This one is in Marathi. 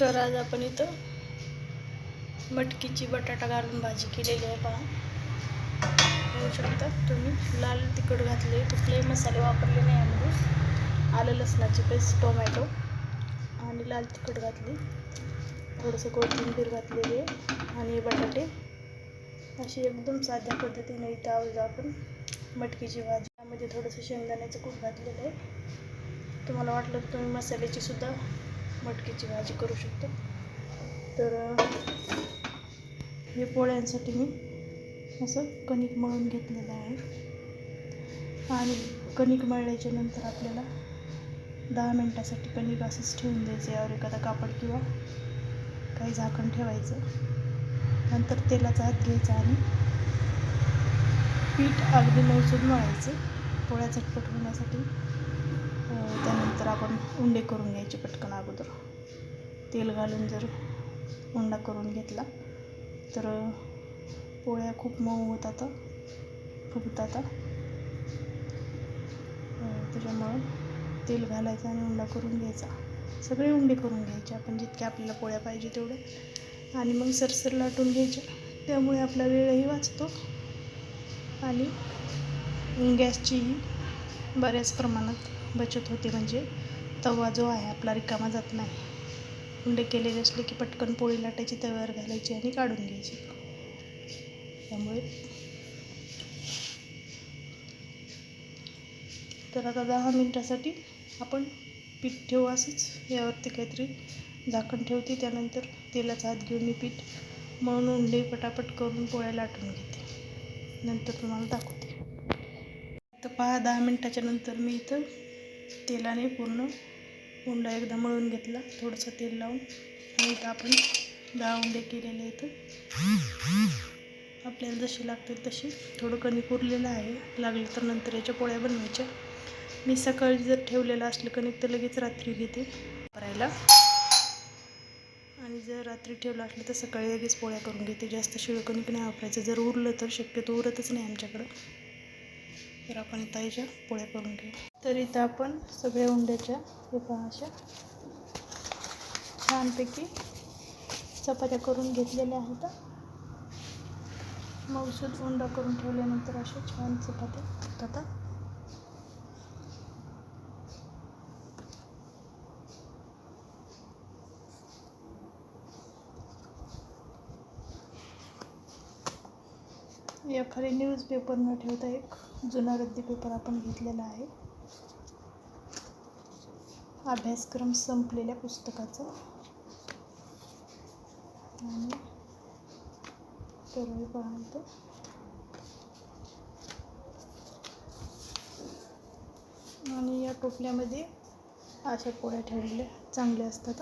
तर आज आपण इथं मटकीची बटाटा घालून भाजी केलेली आहे पहा. होऊ शकता तुम्ही लाल तिखट घातले कुठलेही मसाले वापरले नाही यामध्ये आलं लसणाची पेस्ट टोमॅटो आणि लाल तिखट घातली. थोडंसं कोथिंबीर घातलेली आहे आणि बटाटे. अशी एकदम साध्या पद्धतीने इथं आज आपण मटकीची भाजी. त्यामध्ये थोडंसं शेंगदाण्याचं कूट घातलेलं आहे. तुम्हाला वाटलं तर तुम्ही मसाल्याची सुद्धा मटकीची भाजी करू शकतो. तर हे पोळ्यांसाठी मी असं कणिक मळून घेतलेलं आहे. आणि कणिक मळल्याच्या नंतर आपल्याला दहा मिनटासाठी कणिक असंच ठेवून द्यायचं यावर एखादा कापड किंवा काही झाकण ठेवायचं. नंतर तेलाचा हात घ्यायचा आणि पीठ अगदी लवसून मळायचं. पोळ्या झटपट होण्यासाठी त्यानंतर आपण उंडे करून घ्यायचे पटकन अगोदर. तेल घालून जर उंडा करून घेतला तर पोळ्या खूप मऊ होतात फुगतात त्याच्यामुळं तेल घालायचं आणि उंडा करून घ्यायचा. सगळे उंडे करून घ्यायचे आपण जितके आपल्याला पोळ्या पाहिजे तेवढे. आणि मग सरसर लाटून घ्यायच्या त्यामुळे आपला वेळही वाचतो. आणि गॅसचीही बऱ्याच प्रमाणात बचत होते म्हणजे तवा जो आहे आपला रिकामा जात नाही. उंडे केलेले असले की पटकन पोळी लाटायची तव्यावर घालायची आणि काढून घ्यायची. त्यामुळे तर आता दहा मिनटासाठी आपण पीठ ठेवू असंच. यावरती काहीतरी झाकण ठेवते. त्यानंतर तेलाचा हात घेऊन मी पीठ मळून उंडे पटापट करून पोळ्या लाटून घेते. नंतर तुम्हाला दाखवते. तर पहा दहा मिनटाच्या नंतर मी इथं तेलाने पूर्ण उंडा एकदा मळून घेतला थोडंसं तेल लावून. आणि इथं आपण दहा उंडे केलेले इथं आपल्याला जसे लागतील तसे थोडं कणिक उरलेलं आहे. लागलं तर नंतर याच्या पोळ्या बनवायच्या. मी सकाळी जर ठेवलेलं असलं कणिक तर लगेच रात्री घेते करायला. आणि जर रात्री ठेवलं असलं तर सकाळी लगेच पोळ्या करून घेते. जास्त शिळं कणिक नाही वापरायचं. जर उरलं तर शक्यतो उरतच नाही आमच्याकडं. तर आपण इथं याच्या पोळ्या करून घेऊ. तर इथं आपण सगळ्या उंड्याच्या हे पहा अशा छानपैकी चपात्या करून घेतलेल्या आहेत. मौसूद उंडा करून ठेवल्यानंतर अशा छान चपात्या होतात एखादी न्यूजपेपर न ठेवता एक जुना रद्दी पेपर आपण घेतलेला आहे. अभ्यासक्रम संपलेल्या पुस्तकाचा. आणि तर हे आणि या टोपल्यामध्ये अशा पोळ्या ठेवलेल्या चांगल्या असतात.